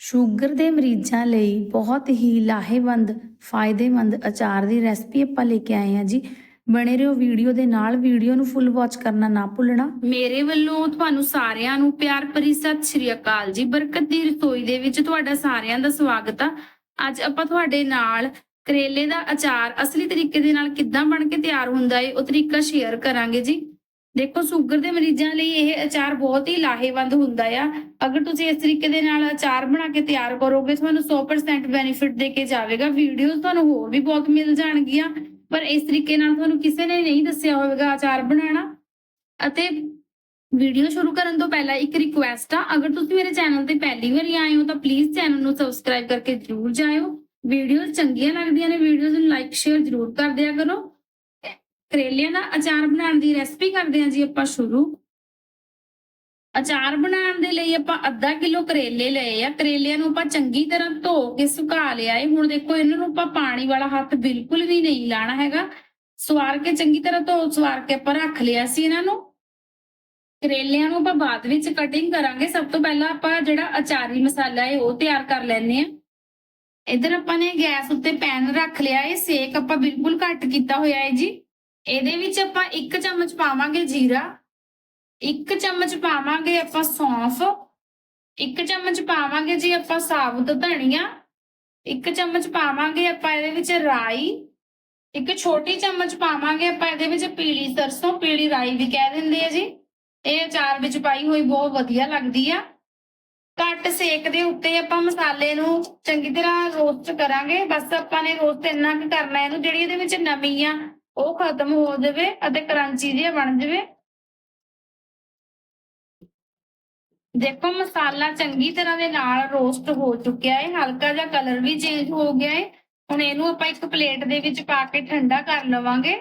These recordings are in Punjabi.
ਸ਼ੂਗਰ ਦੇ ਮਰੀਜ਼ਾਂ ਲਈ ਬਹੁਤ ਹੀ ਲਾਹੇਵੰਦ, ਫਾਇਦੇਮੰਦ ਅਚਾਰ ਦੀ ਰੈਸਪੀ ਆਪਾਂ ਲੈ ਕੇ ਆਏ ਹਾਂ ਜੀ। ਬਣੇ ਰਹੋ ਵੀਡੀਓ ਦੇ ਨਾਲ, ਵੀਡੀਓ ਨੂੰ ਫੁੱਲ ਵਾਚ ਕਰਨਾ ਨਾ ਭੁੱਲਣਾ। ਮੇਰੇ ਵੱਲੋਂ ਤੁਹਾਨੂੰ ਸਾਰਿਆਂ ਨੂੰ ਪਿਆਰ ਭਰੀ ਸਤਿ ਸ਼੍ਰੀ ਅਕਾਲ ਜੀ। ਬਰਕਤ ਦੀ ਰਸੋਈ ਦੇ ਵਿੱਚ ਤੁਹਾਡਾ ਸਾਰਿਆਂ ਦਾ ਸਵਾਗਤ ਆ। ਅੱਜ ਆਪਾਂ ਤੁਹਾਡੇ ਨਾਲ ਕਰੇਲੇ ਦਾ ਅਚਾਰ ਅਸਲੀ ਤਰੀਕੇ ਦੇ ਨਾਲ ਕਿੱਦਾਂ ਬਣ ਕੇ ਤਿਆਰ ਹੁੰਦਾ ਏ, ਉਹ ਤਰੀਕਾ ਸ਼ੇਅਰ ਕਰਾਂਗੇ ਜੀ। ਦੇਖੋ, ਸ਼ੂਗਰ ਦੇ ਮਰੀਜ਼ਾਂ ਲਈ ਇਹ ਅਚਾਰ ਬਹੁਤ ਹੀ ਲਾਹੇਵੰਦ ਹੁੰਦਾ ਆ। ਅਗਰ ਤੁਸੀਂ ਇਸ ਤਰੀਕੇ ਦੇ ਨਾਲ ਅਚਾਰ ਬਣਾ ਕੇ ਤਿਆਰ ਕਰੋਗੇ, ਤੁਹਾਨੂੰ 100% ਬੈਨੀਫਿਟ ਦੇ ਕੇ ਜਾਵੇਗਾ। ਵੀਡੀਓਜ਼ ਤੁਹਾਨੂੰ ਹੋਰ ਵੀ ਬਹੁਤ ਮਿਲ ਜਾਣਗੀਆਂ। ਪਰ ਇਸ ਤਰੀਕੇ ਨਾਲ ਤੁਹਾਨੂੰ ਕਿਸੇ ਨੇ ਨਹੀਂ ਦੱਸਿਆ ਹੋਵੇਗਾ ਅਚਾਰ ਬਣਾਉਣਾ। ਅਤੇ ਵੀਡੀਓ ਸ਼ੁਰੂ ਕਰਨ ਤੋਂ ਪਹਿਲਾਂ ਇੱਕ ਰਿਕੁਐਸਟ ਆ। ਅਗਰ ਤੁਸੀਂ ਮੇਰੇ ਚੈਨਲ ਤੇ ਪਹਿਲੀ ਵਾਰੀ ਆਏ ਹੋ, ਤਾਂ ਪਲੀਜ਼ ਚੈਨਲ ਨੂੰ ਸਬਸਕ੍ਰਾਈਬ ਕਰਕੇ ਜਰੂਰ ਜਾਇਓ। ਵੀਡੀਓਜ਼ ਚੰਗੀਆਂ ਲੱਗਦੀਆਂ ਨੇ ਵੀਡੀਓਜ਼ ਨੂੰ ਲਾਈਕ ਸ਼ੇਅਰ ਜਰੂਰ ਕਰ ਦਿਆ ਕਰੋ। ਕਰੇਲਿਆਂ ਦਾ ਅਚਾਰ ਬਣਾਉਣ ਦੀ ਰੈਸਪੀ ਕਰਦੇ ਹਾਂ ਜੀ ਆਪਾਂ ਸ਼ੁਰੂ। ਅਚਾਰ ਬਣਾਉਣ ਦੇ ਲਈ ਆਪਾਂ ਅੱਧਾ ਕਿਲੋ ਕਰੇਲੇ ਲਏ ਆ। ਕਰੇਲਿਆਂ ਨੂੰ ਆਪਾਂ ਚੰਗੀ ਤਰ੍ਹਾਂ ਧੋ ਕੇ ਸੁਕਾ ਲਿਆ ਏ। ਹੁਣ ਦੇਖੋ, ਇਹਨਾਂ ਨੂੰ ਆਪਾਂ ਪਾਣੀ ਵਾਲਾ ਹੱਥ ਬਿਲਕੁਲ ਵੀ ਨਹੀਂ ਲਾਣਾ ਹੈਗਾ। ਸਵਾਰ ਕੇ ਚੰਗੀ ਤਰ੍ਹਾਂ ਧੋ, ਸਵਾਰ ਕੇ ਆਪਾਂ ਰੱਖ ਲਿਆ ਸੀ ਇਹਨਾਂ ਨੂੰ। ਕਰੇਲਿਆਂ ਨੂੰ ਆਪਾਂ ਬਾਅਦ ਵਿੱਚ ਕਟਿੰਗ ਕਰਾਂਗੇ। ਸਭ ਤੋਂ ਪਹਿਲਾਂ ਆਪਾਂ ਜਿਹੜਾ ਅਚਾਰੀ ਮਸਾਲਾ ਹੈ ਉਹ ਤਿਆਰ ਕਰ ਲੈਣੇ ਆ ਇਧਰ ਆਪਾਂ ਨੇ ਗੈਸ ਉੱਤੇ ਪੈਨ ਰੱਖ ਲਿਆ ਹੈ ਸੇਕ ਆਪਾਂ ਬਿਲਕੁਲ ਘੱਟ ਕੀਤਾ ਹੋਇਆ ਹੈ ਜੀ। ਇਹਦੇ ਵਿੱਚ ਆਪਾਂ 1 ਚਮਚ ਪਾਵਾਂਗੇ ਜੀਰਾ 1 ਚਮਚ ਪਾਵਾਂਗੇ ਆਪਾਂ ਸੌਂਫ 1 ਚਮਚ ਪਾਵਾਂਗੇ ਜੀ ਆਪਾਂ ਸਾਬੁਤ ਧਨੀਆ 1 ਚਮਚ ਪਾਵਾਂਗੇ ਆਪਾਂ ਇਹਦੇ ਵਿੱਚ ਰਾਈ, ਇੱਕ ਛੋਟੀ ਚਮਚ ਪਾਵਾਂਗੇ ਆਪਾਂ ਇਹਦੇ ਵਿੱਚ ਪੀਲੀ ਸਰਸੋਂ, ਪੀਲੀ ਰਾਈ ਵੀ ਕਹਿ ਦਿੰਦੇ ਆ ਜੀ। ਇਹ ਅਚਾਰ ਵਿੱਚ ਪਾਈ ਹੋਈ ਬਹੁਤ ਵਧੀਆ ਲੱਗਦੀ ਆ। ਘੱਟ ਸੇਕ ਦੇ ਉੱਤੇ ਆਪਾਂ ਮਸਾਲੇ ਨੂੰ ਚੰਗੀ ਤਰ੍ਹਾਂ ਰੋਸਟ ਕਰਾਂਗੇ। ਬਸ ਆਪਾਂ ਨੇ ਰੋਸਟ ਇੰਨਾ ਕੁ ਕਰਨਾ, ਇਹਨੂੰ ਜਿਹੜੀ ਇਹਦੇ ਵਿੱਚ ਨਮੀ ਆ ਉਹ ਖਤਮ ਹੋ ਜਾਵੇ ਅਤੇ ਕਰੰਚੀ ਜਿਹਾ ਬਣ ਜਾਵੇ। ਦੇਖੋ, ਮਸਾਲਾ ਚੰਗੀ ਤਰ੍ਹਾਂ ਦੇ ਨਾਲ ਰੋਸਟ ਹੋ ਚੁੱਕਿਆ ਹੈ ਹਲਕਾ ਜਿਹਾ ਕਲਰ ਵੀ ਚੇਂਜ ਹੋ ਗਿਆ ਹੈ ਹੁਣ ਇਹਨੂੰ ਆਪਾਂ ਇੱਕ ਪਲੇਟ ਦੇ ਵਿੱਚ ਪਾ ਕੇ ਠੰਡਾ ਕਰ ਲਵਾਂਗੇ।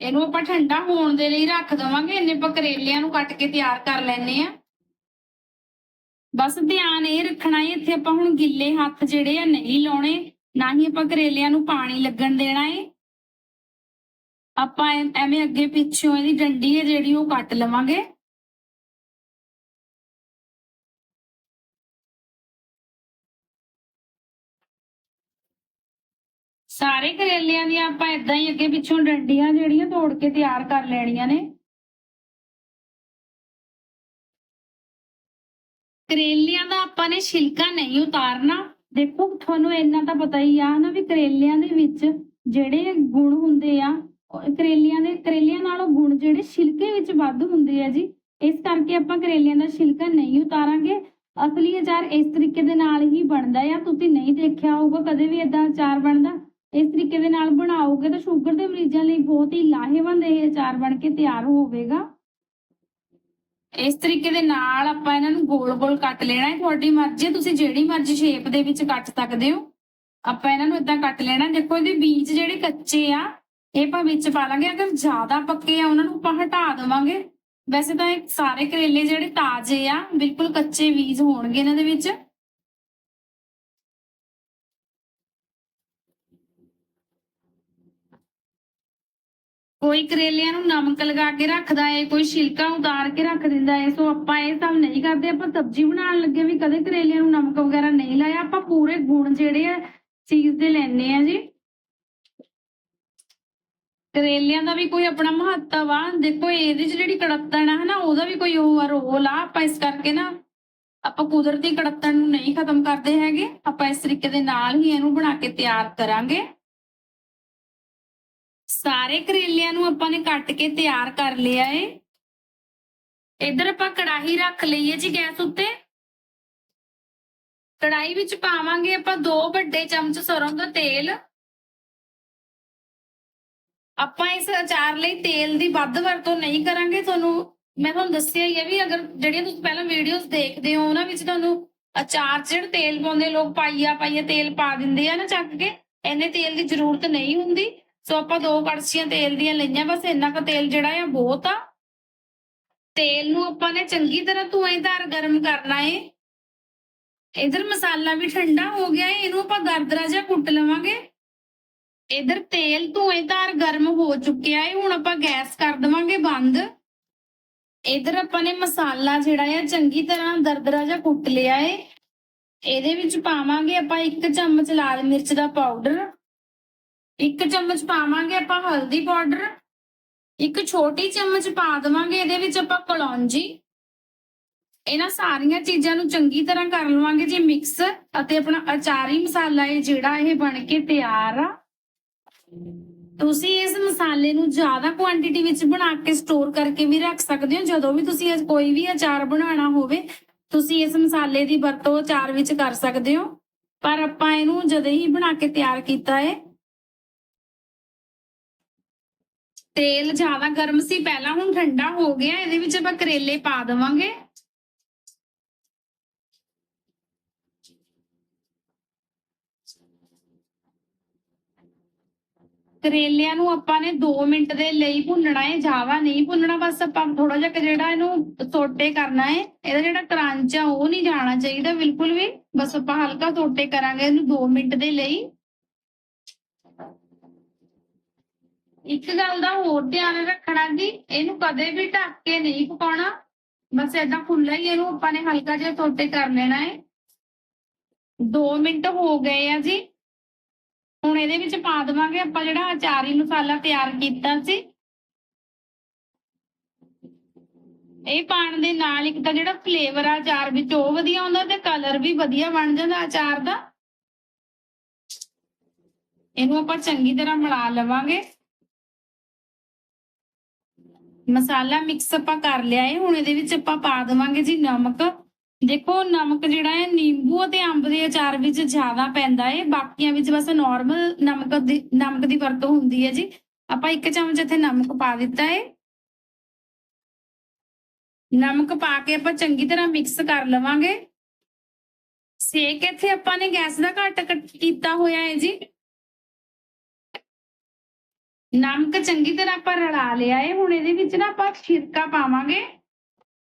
ਇਹਨੂੰ ਆਪਾਂ ਠੰਡਾ ਹੋਣ ਦੇ ਲਈ ਰੱਖ ਦਵਾਂਗੇ। ਇੰਨੇ ਆਪਾਂ ਕਰੇਲਿਆਂ ਨੂੰ ਕੱਟ ਕੇ ਤਿਆਰ ਕਰ ਲੈਣੇ ਆ ਬਸ ਧਿਆਨ ਇਹ ਰੱਖਣਾ ਹੈ, ਇੱਥੇ ਆਪਾਂ ਹੁਣ ਗਿੱਲੇ ਹੱਥ ਜਿਹੜੇ ਆ ਨਹੀਂ ਲਾਉਣੇ, ਨਾ ਹੀ ਆਪਾਂ ਕਰੇਲਿਆਂ ਨੂੰ ਪਾਣੀ ਲੱਗਣ ਦੇਣਾ ਹੈ ਆਪਾਂ ਐਵੇਂ ਅੱਗੇ ਪਿੱਛੋਂ ਇਹਦੀ ਡੰਡੀ ਹੈ ਜਿਹੜੀ ਉਹ ਕੱਟ ਲਵਾਂਗੇ। ਸਾਰੇ ਕਰੇਲਿਆਂ ਦੀਆਂ ਆਪਾਂ ਇਦਾਂ ਹੀ ਅੱਗੇ ਪਿੱਛੋਂ ਡੰਡੀਆਂ ਜਿਹੜੀਆਂ ਤੋੜ ਕੇ ਤਿਆਰ ਕਰ ਲੈਣੀਆਂ ਨੇ। ਕਰੇਲਿਆਂ ਦਾ ਆਪਾਂ ਨੇ ਛਿਲਕਾ ਨਹੀਂ ਉਤਾਰਨਾ। ਦੇਖੋ, ਤੁਹਾਨੂੰ ਇੰਨਾ ਤਾਂ ਪਤਾ ਹੀ ਆ ਨਾ ਵੀ ਕਰੇਲਿਆਂ ਦੇ ਵਿੱਚ ਜਿਹੜੇ ਗੁਣ ਹੁੰਦੇ ਆ ਕਰੇਲਿਆਂ ਦੇ ਕਰੇਲਿਆਂ ਨਾਲੋਂ ਗੁਣ ਜਿਹੜੇ ਛਿਲਕੇ ਵਿੱਚ ਵੱਧ ਹੁੰਦੇ ਆ ਜੀ, ਇਸ ਕਰਕੇ ਆਪਾਂ ਕਰੇਲਿਆਂ ਦਾ ਛਿਲਕਾ ਨਹੀਂ ਉਤਾਰਾਂਗੇ। ਅਸਲੀ ਅਚਾਰ ਇਸ ਤਰੀਕੇ ਦੇ ਨਾਲ ਹੀ ਬਣਦਾ ਆ। ਤੁਸੀਂ ਨਹੀਂ ਦੇਖਿਆ ਹੋਊਗਾ ਕਦੇ ਵੀ ਇਦਾਂ ਅਚਾਰ ਬਣਦਾ। ਇਸ ਤਰੀਕੇ ਦੇ ਨਾਲ ਬਣਾਓਗੇ ਤਾਂ ਸ਼ੂਗਰ ਦੇ ਮਰੀਜ਼ਾਂ ਲਈ ਬਹੁਤ ਹੀ ਲਾਹੇਵੰਦ ਇਹ ਅਚਾਰ ਬਣ ਕੇ ਤਿਆਰ ਹੋਵੇਗਾ। ਇਸ ਤਰੀਕੇ ਦੇ ਨਾਲ ਆਪਾਂ ਇਹਨਾਂ ਨੂੰ ਗੋਲ-ਗੋਲ ਕੱਟ ਲੈਣਾ ਹੈ। ਤੁਹਾਡੀ ਮਰਜ਼ੀ ਹੈ, ਤੁਸੀਂ ਜਿਹੜੀ ਮਰਜ਼ੀ ਸ਼ੇਪ ਦੇ ਵਿੱਚ ਕੱਟ ਸਕਦੇ ਹੋ। ਆਪਾਂ ਇਹਨਾਂ ਨੂੰ ਇਦਾਂ ਕੱਟ ਲੈਣਾ ਦੇਖੋ ਇਹਦੇ ਬੀਜ ਜਿਹੜੇ ਕੱਚੇ ਆ ਇਹ ਆਪਾਂ ਵਿੱਚ ਪਾ ਲਾਂਗੇ। ਅਗਰ ਜ਼ਿਆਦਾ ਪੱਕੇ ਆ ਉਹਨਾਂ ਨੂੰ ਆਪਾਂ ਹਟਾ ਦੇਵਾਂਗੇ। ਵੈਸੇ ਤਾਂ ਇਹ ਸਾਰੇ ਕਰੇਲੇ ਜਿਹੜੇ ਤਾਜ਼ੇ ਆ ਬਿਲਕੁਲ ਕੱਚੇ ਬੀਜ ਹੋਣਗੇ ਇਹਨਾਂ ਦੇ ਵਿੱਚ। ਕੋਈ ਕਰੇਲਿਆਂ ਨੂੰ ਨਮਕ ਲਗਾ ਕੇ ਰੱਖਦਾ ਏ, ਕੋਈ ਛਿਲਕਾ ਉਤਾਰ ਕੇ ਰੱਖ ਦਿੰਦਾ ਏ, ਸੋ ਆਪਾਂ ਇਹ ਸਭ ਨਹੀਂ ਕਰਦੇ, ਆਪਾਂ ਸਬਜ਼ੀ ਬਣਾਉਣ ਲੱਗੇ ਵੀ ਕਦੇ ਕਰੇਲਿਆਂ ਨੂੰ ਨਮਕ ਵਗੈਰਾ ਨਹੀਂ ਲਾਇਆ, ਆਪਾਂ ਪੂਰੇ ਗੁਣ ਜਿਹੜੇ ਆ ਚੀਜ਼ ਦੇ ਲੈਣੇ ਆ ਜੀ। ਕਰੇਲਿਆਂ ਦਾ ਵੀ ਕੋਈ ਆਪਣਾ ਮਹੱਤਵ ਆ, ਦੇਖੋ ਇਹਦੇ 'ਚ ਜਿਹੜੀ ਕੜੱਤਣ ਆ ਹਨਾ, ਉਹਦਾ ਵੀ ਕੋਈ ਉਹ ਆ ਰੋਲ ਆ, ਆਪਾਂ ਇਸ ਕਰਕੇ ਨਾ ਆਪਾਂ ਕੁਦਰਤੀ ਕੜੱਤਣ ਨੂੰ ਨਹੀਂ ਖਤਮ ਕਰਦੇ ਹੈਗੇ, ਆਪਾਂ ਇਸ ਤਰੀਕੇ ਦੇ ਨਾਲ ਹੀ ਇਹਨੂੰ ਬਣਾ ਕੇ ਤਿਆਰ ਕਰਾਂਗੇ। ਸਾਰੇ ਕਰੇਲਿਆਂ ਨੂੰ ਆਪਾਂ ਨੇ ਕੱਟ ਕੇ ਤਿਆਰ ਕਰ ਲਿਆ ਏ। ਇੱਧਰ ਆਪਾਂ ਕੜਾਹੀ ਰੱਖ ਲਈਏ ਜੀ ਗੈਸ ਉੱਤੇ। ਕੜਾਹੀ ਵਿੱਚ ਪਾਵਾਂਗੇ ਆਪਾਂ 2 ਵੱਡੇ ਚਮਚ ਸਰੋਂ ਦਾ ਤੇਲ। ਆਪਾਂ ਇਸ ਅਚਾਰ ਲਈ ਤੇਲ ਦੀ ਵੱਧ ਵਰਤੋਂ ਨਹੀਂ ਕਰਾਂਗੇ। ਤੁਹਾਨੂੰ ਮੈਂ ਤੁਹਾਨੂੰ ਦੱਸਿਆ ਹੀ ਹੈ ਵੀ ਅਗਰ ਜਿਹੜੀਆਂ ਤੁਸੀਂ ਪਹਿਲਾਂ ਵੀਡੀਓਜ਼ ਦੇਖਦੇ ਹੋ, ਉਹਨਾਂ ਵਿੱਚ ਤੁਹਾਨੂੰ ਅਚਾਰ 'ਚ ਤੇਲ ਪਾਉਂਦੇ ਲੋਕ ਪਾਈਆ ਪਾਈਆ ਤੇਲ ਪਾ ਦਿੰਦੇ ਆ ਨਾ ਚੱਕ ਕੇ, ਇੰਨੇ ਤੇਲ ਦੀ ਜ਼ਰੂਰਤ ਨਹੀਂ ਹੁੰਦੀ। ਸੋ ਆਪਾਂ ਦੋ ਕੜਛੀਆਂ ਤੇਲ ਦੀਆਂ ਲਈਆਂ, ਬਸ ਇੰਨਾ ਕੁ ਤੇਲ ਜਿਹੜਾ ਆ ਬਹੁਤ ਆ। ਤੇਲ ਨੂੰ ਆਪਾਂ ਨੇ ਚੰਗੀ ਤਰ੍ਹਾਂ ਧੂਏਂਦਾਰ ਗਰਮ ਕਰਨਾ ਏ। ਇਧਰ ਮਸਾਲਾ ਵੀ ਠੰਡਾ ਹੋ ਗਿਆ ਏ, ਇਹਨੂੰ ਆਪਾਂ ਗਰਦਰਾ ਜਿਹਾ ਕੁੱਟ ਲਵਾਂਗੇ। ਇਧਰ ਤੇਲ ਧੂਏਂਦਾਰ ਗਰਮ ਹੋ ਚੁੱਕਿਆ ਏ, ਹੁਣ ਆਪਾਂ ਗੈਸ ਕਰ ਦਵਾਂਗੇ ਬੰਦ। ਇਧਰ ਆਪਾਂ ਨੇ ਮਸਾਲਾ ਜਿਹੜਾ ਆ ਚੰਗੀ ਤਰ੍ਹਾਂ ਦਰਦਰਾ ਜਿਹਾ ਕੁੱਟ ਲਿਆ ਏ। ਇਹਦੇ ਵਿੱਚ ਪਾਵਾਂਗੇ ਆਪਾਂ ਇੱਕ ਚਮਚ ਲਾਲ ਮਿਰਚ ਦਾ ਪਾਊਡਰ। ਇੱਕ ਚਮਚ ਪਾਵਾਂਗੇ ਆਪਾਂ ਹਲਦੀ ਪਾਊਡਰ, ਇੱਕ ਛੋਟੀ ਚਮਚ ਪਾ ਦੇਵਾਂਗੇ ਇਹਦੇ ਵਿੱਚ ਆਪਾਂ ਕਲੌਂਜੀ। ਇਹਨਾਂ ਸਾਰੀਆਂ ਚੀਜ਼ਾਂ ਨੂੰ ਚੰਗੀ ਤਰ੍ਹਾਂ ਕਰ ਲਵਾਂਗੇ ਜੀ ਮਿਕਸ ਅਤੇ ਆਪਣਾ ਅਚਾਰੀ ਮਸਾਲਾ ਇਹ ਜਿਹੜਾ ਇਹ ਬਣ ਕੇ ਤਿਆਰ ਆ। ਤੁਸੀਂ ਇਸ ਮਸਾਲੇ ਨੂੰ ਜ਼ਿਆਦਾ ਕੁਆਂਟੀਟੀ ਵਿੱਚ ਬਣਾ ਕੇ ਸਟੋਰ ਕਰਕੇ ਵੀ ਰੱਖ ਸਕਦੇ ਹੋ। ਜਦੋਂ ਵੀ ਤੁਸੀਂ ਕੋਈ ਵੀ ਅਚਾਰ ਬਣਾਉਣਾ ਹੋਵੇ, ਤੁਸੀਂ ਇਸ ਮਸਾਲੇ ਦੀ ਵਰਤੋਂ ਅਚਾਰ ਵਿੱਚ ਕਰ ਸਕਦੇ ਹੋ। ਪਰ ਆਪਾਂ ਇਹਨੂੰ ਜਦੋਂ ਹੀ ਬਣਾ ਕੇ ਤਿਆਰ ਕੀਤਾ ਹੈ ਤੇਲ ਜ਼ਿਆਦਾ ਗਰਮ ਸੀ, ਪਹਿਲਾਂ ਹੁਣ ਠੰਡਾ ਹੋ ਗਿਆ, ਇਹਦੇ ਵਿੱਚ ਆਪਾਂ ਕਰੇਲੇ ਪਾ ਦੇਵਾਂਗੇ। ਕਰੇਲਿਆਂ ਨੂੰ ਆਪਾਂ ਨੇ 2 ਮਿੰਟ ਦੇ ਲਈ ਭੁੰਨਣਾ ਹੈ ਜ਼ਿਆਦਾ ਨਹੀਂ ਭੁੰਨਣਾ, ਬਸ ਆਪਾਂ ਥੋੜਾ ਜਿਹਾ ਜਿਹੜਾ ਇਹਨੂੰ ਸੋਟੇ ਕਰਨਾ ਹੈ ਇਹਦਾ ਜਿਹੜਾ ਕਰੰਚ ਆ, ਉਹ ਨਹੀਂ ਜਾਣਾ ਚਾਹੀਦਾ ਬਿਲਕੁਲ ਵੀ। ਬਸ ਆਪਾਂ ਹਲਕਾ ਸੋਟੇ ਕਰਾਂਗੇ ਇਹਨੂੰ 2 ਮਿੰਟ ਦੇ ਲਈ। ਇੱਕ ਗੱਲ ਦਾ ਹੋਰ ਧਿਆਨ ਰੱਖਣਾ ਜੀ, ਇਹਨੂੰ ਕਦੇ ਵੀ ਢੱਕ ਕੇ ਨਹੀਂ ਪਕਾਉਣਾ। ਬਸ ਏਦਾਂ ਖੁੱਲਾ ਹੀ ਇਹਨੂੰ ਆਪਾਂ ਨੇ ਹਲਕਾ ਜਿਹਾ ਸੋਟੇ ਕਰ ਲੈਣਾ ਹੈ 2 ਮਿੰਟ ਹੋ ਗਏ ਆ ਜੀ। ਹੁਣ ਇਹਦੇ ਵਿੱਚ ਪਾ ਦੇਵਾਂਗੇ ਆਪਾਂ ਜਿਹੜਾ ਅਚਾਰੀ ਮਸਾਲਾ ਤਿਆਰ ਕੀਤਾ ਸੀ। ਇਹ ਪਾਣ ਦੇ ਨਾਲ ਇੱਕ ਤਾਂ ਜਿਹੜਾ ਫਲੇਵਰ ਆ ਅਚਾਰ ਵਿੱਚ ਉਹ ਵਧੀਆ ਆਉਂਦਾ ਤੇ ਕਲਰ ਵੀ ਵਧੀਆ ਬਣ ਜਾਂਦਾ ਅਚਾਰ ਦਾ। ਇਹਨੂੰ ਆਪਾਂ ਚੰਗੀ ਤਰ੍ਹਾਂ ਮਿਲਾ ਲਵਾਂਗੇ। ਮਸਾਲਾ ਮਿਕਸ ਆਪਾਂ ਕਰ ਲਿਆ ਹੈ ਹੁਣ ਇਹਦੇ ਵਿੱਚ ਆਪਾਂ ਪਾ ਦੇਵਾਂਗੇ ਜੀ ਨਮਕ। ਦੇਖੋ, ਨਮਕ ਜਿਹੜਾ ਹੈ ਨਿੰਬੂ ਅਤੇ ਅੰਬ ਦੇ ਅਚਾਰ ਵਿੱਚ ਜ਼ਿਆਦਾ ਪੈਂਦਾ ਹੈ ਬਾਕੀਆਂ ਵਿੱਚ ਬਸ ਨਾਰਮਲ ਨਮਕ ਦੀ ਨਮਕ ਦੀ ਵਰਤੋਂ ਹੁੰਦੀ ਹੈ ਜੀ। ਆਪਾਂ ਇੱਕ ਚਮਚ ਇੱਥੇ ਨਮਕ ਪਾ ਦਿੱਤਾ ਹੈ ਨਮਕ ਪਾ ਕੇ ਆਪਾਂ ਚੰਗੀ ਤਰ੍ਹਾਂ ਮਿਕਸ ਕਰ ਲਵਾਂਗੇ। ਸੇਕ ਇੱਥੇ ਆਪਾਂ ਨੇ ਗੈਸ ਦਾ ਘੱਟ ਕੱਟ ਕੀਤਾ ਹੋਇਆ ਹੈ ਜੀ। ਨਮਕ ਚੰਗੀ ਤਰ੍ਹਾਂ ਆਪਾਂ ਰਲਾ ਲਿਆ ਹੈ ਹੁਣ ਇਹਦੇ ਵਿੱਚ ਨਾ ਆਪਾਂ ਛਿਰਕਾ ਪਾਵਾਂਗੇ।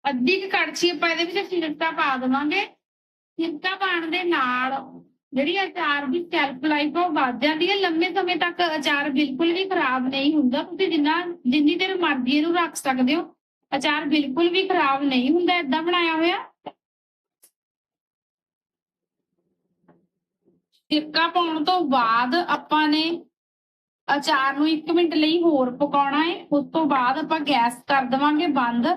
ਅੱਧੀ ਕੁ ਕੜਛੀ ਆਪਾਂ ਇਹਦੇ ਵਿੱਚ ਛਿਲਕਾ ਪਾ ਦੇਵਾਂਗੇ। ਛਿਲਕਾ ਪਾਉਣ ਦੇ ਨਾਲ ਜਿਹੜੀ ਅਚਾਰ ਦੀ ਸ਼ੈਲਫ ਲਾਈਫ ਉਹ ਵੱਧ ਜਾਂਦੀ ਹੈ ਲੰਮੇ ਸਮੇਂ ਤੱਕ ਅਚਾਰ ਬਿਲਕੁਲ ਵੀ ਖਰਾਬ ਨਹੀਂ ਹੁੰਦਾ। ਤੁਸੀਂ ਜਿੰਨਾ, ਜਿੰਨੀ ਦੇਰ ਮਰਜ਼ੀ ਇਹਨੂੰ ਰੱਖ ਸਕਦੇ ਹੋ। ਅਚਾਰ ਬਿਲਕੁਲ ਵੀ ਖਰਾਬ ਨਹੀਂ ਹੁੰਦਾ, ਏਦਾਂ ਬਣਾਇਆ ਹੋਇਆ। ਛਿਲਕਾ ਪਾਉਣ ਤੋਂ ਬਾਅਦ ਆਪਾਂ ਨੇ ਅਚਾਰ ਨੂੰ 1 ਮਿੰਟ ਲਈ ਹੋਰ ਪਕਾਉਣਾ ਹੈ ਉਸ ਤੋਂ ਬਾਅਦ ਆਪਾਂ ਗੈਸ ਕਰ ਦੇਵਾਂਗੇ ਬੰਦ।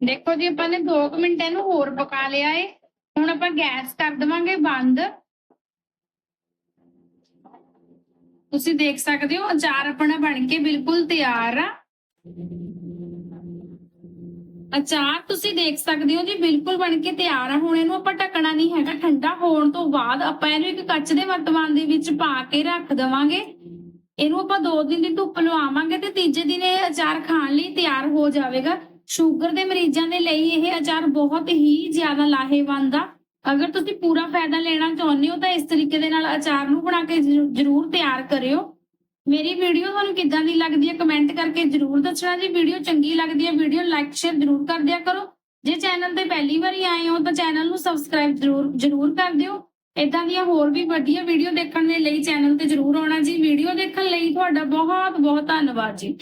ਦੇਖੋ ਜੀ, ਆਪਾਂ ਨੇ 2 ਮਿੰਟ ਇਹਨੂੰ ਹੋਰ ਪਕਾ ਲਿਆ ਏ। ਹੁਣ ਆਪਾਂ ਗੈਸ ਕਰ ਦੇਵਾਂਗੇ ਬੰਦ। ਤੁਸੀਂ ਦੇਖ ਸਕਦੇ ਹੋ, ਅਚਾਰ ਆਪਣਾ ਬਣ ਕੇ ਬਿਲਕੁਲ ਤਿਆਰ ਆ। ਅਚਾਰ ਤੁਸੀਂ ਦੇਖ ਸਕਦੇ ਹੋ ਜੀ, ਬਿਲਕੁਲ ਬਣ ਕੇ ਤਿਆਰ ਆ। ਹੁਣ ਇਹਨੂੰ ਆਪਾਂ ਢੱਕਣਾ ਨਹੀਂ ਹੈਗਾ, ਠੰਡਾ ਹੋਣ ਤੋਂ ਬਾਅਦ ਆਪਾਂ ਇਹਨੂੰ ਇੱਕ ਕੱਚ ਦੇ ਵਰਤਮਾਨ ਦੇ ਵਿੱਚ ਪਾ ਕੇ ਰੱਖ ਦੇਵਾਂਗੇ। ਇਹਨੂੰ ਆਪਾਂ 2 ਦਿਨ ਦੀ ਧੁੱਪ ਲਵਾਵਾਂਗੇ ਤੇ ਤੀਜੇ ਦਿਨ ਇਹ ਅਚਾਰ ਖਾਣ ਲਈ ਤਿਆਰ ਹੋ ਜਾਵੇਗਾ। ਸ਼ੂਗਰ ਦੇ ਮਰੀਜ਼ਾਂ ਦੇ ਲਈ ਇਹ ਅਚਾਰ ਬਹੁਤ ਹੀ ਜ਼ਿਆਦਾ ਲਾਹੇਵੰਦ ਆ। ਅਗਰ ਤੁਸੀਂ ਪੂਰਾ ਫਾਇਦਾ ਲੈਣਾ ਚਾਹੁੰਦੇ ਹੋ ਤਾਂ ਇਸ ਤਰੀਕੇ ਦੇ ਨਾਲ ਅਚਾਰ ਨੂੰ ਬਣਾ ਕੇ ਜ਼ਰੂਰ ਤਿਆਰ ਕਰਿਓ। ਮੇਰੀ ਵੀਡੀਓ ਤੁਹਾਨੂੰ ਕਿੱਦਾਂ ਦੀ ਲੱਗਦੀ ਹੈ? ਕਮੈਂਟ ਕਰਕੇ ਜ਼ਰੂਰ ਦੱਸਣਾ ਜੀ। ਵੀਡੀਓ ਚੰਗੀ ਲੱਗਦੀ ਹੈ ਵੀਡੀਓ ਲਾਈਕ ਸ਼ੇਅਰ ਜ਼ਰੂਰ ਕਰ ਦਿਆ ਕਰੋ। ਜੇ ਚੈਨਲ ਤੇ ਪਹਿਲੀ ਵਾਰੀ ਆਏ ਹੋ ਤਾਂ ਚੈਨਲ ਨੂੰ ਸਬਸਕ੍ਰਾਈਬ ਜ਼ਰੂਰ ਜ਼ਰੂਰ ਕਰ ਦਿਓ। ਇਦਾਂ ਦੀਆਂ ਹੋਰ ਵੀ ਵਧੀਆ ਵੀਡੀਓ ਦੇਖਣ ਦੇ ਲਈ ਚੈਨਲ ਤੇ ਜ਼ਰੂਰ ਆਉਣਾ ਜੀ। ਵੀਡੀਓ ਦੇਖਣ ਲਈ ਤੁਹਾਡਾ ਬਹੁਤ ਬਹੁਤ ਧੰਨਵਾਦ ਜੀ।